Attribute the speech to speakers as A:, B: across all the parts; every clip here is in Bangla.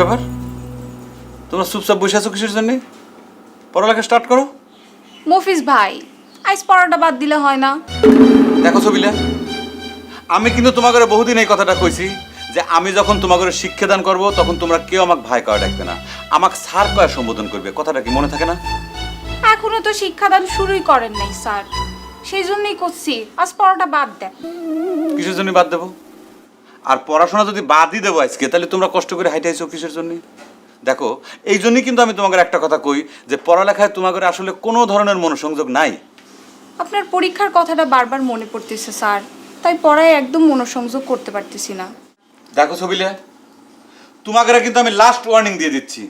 A: ব্যাপার? তোমরা চুপচাপ বসে আছো কিসের জন্য? পড়ালেখা স্টার্ট করো।
B: মফিজ ভাই আইস পড়াটা বাদ দিলে হয় না।
A: দেখো ছবিলা আমি কিন্তু তোমাকে বহুদিন এই কথাটা কইছি যে আমি যখন তোমাকে শিক্ষাদান করব তখন তোমরা কেউ আমাকে ভাই কয়া ডাকবে না। আমাকে স্যার কয়া সম্বোধন করবে কথাটা কি মনে থাকে না?
B: এখনও তো শিক্ষাদান শুরুই করেন নাই স্যার। সেই জন্যই করছি আজ পড়াটা বাদ দেন
A: কিসের জন্য বাদ দেবো? আর পড়াশোনা যদি বাদই দেবো আজকে তাহলে তোমরা কষ্ট করে হাইটে আইছো কিসের জন্য? দেখো এই জন্যই কিন্তু আমি তোমাকে একটা কথা কই যে পড়ালেখায় তোমাকে আসলে কোনো ধরনের মনোসংযোগ নাই।
B: আপনার পরীক্ষার কথাটা বারবার মনে পড়তেছে স্যার। তাই পড়ায় একদম মনোসংযোগ করতে পারতেছি না।
A: দেখো ছবিলে তোমাকে কিন্তু আমি লাস্ট ওয়ার্নিং দিয়ে দিচ্ছি।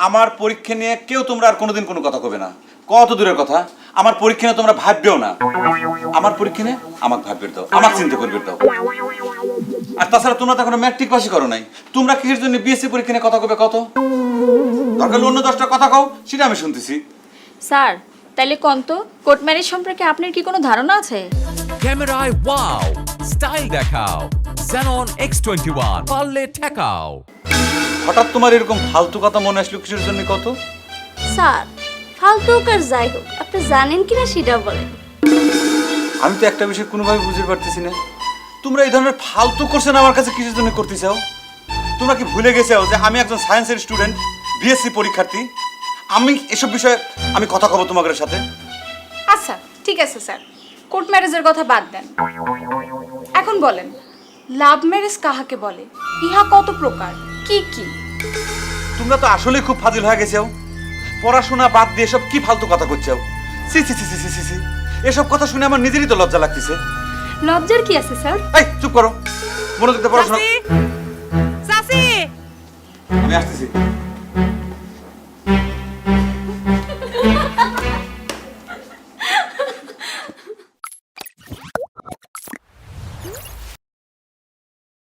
A: আমার পরীক্ষা নিয়ে কেউ তোমরা আর কোনোদিন কোনো কথা কবে না। কত দূরের কথা আমার পরীক্ষা নিয়ে তোমরা ভাববেও না। আমার পরীক্ষা নিয়ে আমাকে ভাববে দাও আমাকে চিন্তা করবে দাও। আর তাছাড়া তোমরা তো এখনও ম্যাট্রিক পাসই করো নাই। তোমরা কিসের জন্য বিএসসি পরীক্ষা নিয়ে কথা কবে কত? দরকার হলে অন্য দশটা কথা কও সেটা আমি শুনতেছি।
C: স্যার তাইলে কন্ত কোর্ট ম্যারেজ সম্পর্কে আপনার কি কোনো ধারণা আছে?
D: ক্যামেরায় ওয়াও স্টাইল দেখাও Xenon X21 পারলে ঠেকাও।
A: হঠাৎ তোমার এরকম ফালতু কথা মনে আসলো কিসের জন্য কত?
E: স্যার ফালতু হোক আর যাই হোক আপনি জানেন কিনা সেটা বলেন।
A: আমি তো একটা বিষয় কোনোভাবে বুঝতে পারতেছি না। তোমরা এই ধরনের ফালতু কোর্সেন আমার কাছে কিসের জন্য করতে চাও তোমরা কি ভুলে গেছো যে আমি একজন সায়েন্সের স্টুডেন্ট বিএসসি পরীক্ষার্থী? আমি এসব বিষয়ে আমি কথা কব তোমাদের সাথে?
B: আচ্ছা ঠিক আছে স্যার। কোর্ট ম্যারেজের কথা বাদ দেন। এখন বলেন লাভ ম্যারেজ কাহাকে বলে? ইহা কত প্রকার? কি কি?
A: তোমরা তো আসলেই খুব ফাজিল হয়ে গেছো। পড়াশোনা বাদ দিয়ে এসব কি ফালতু কথা করছ? সি সি সি সি সি সি এসব কথা শুনে আমার নিজেরই তো লজ্জা লাগতেছে।
E: লজ্জার কি আছে স্যার?
A: এই চুপ করো। মনোযোগ দিয়ে পড়াশোনা
F: চাচি
A: আমি আসতেছি।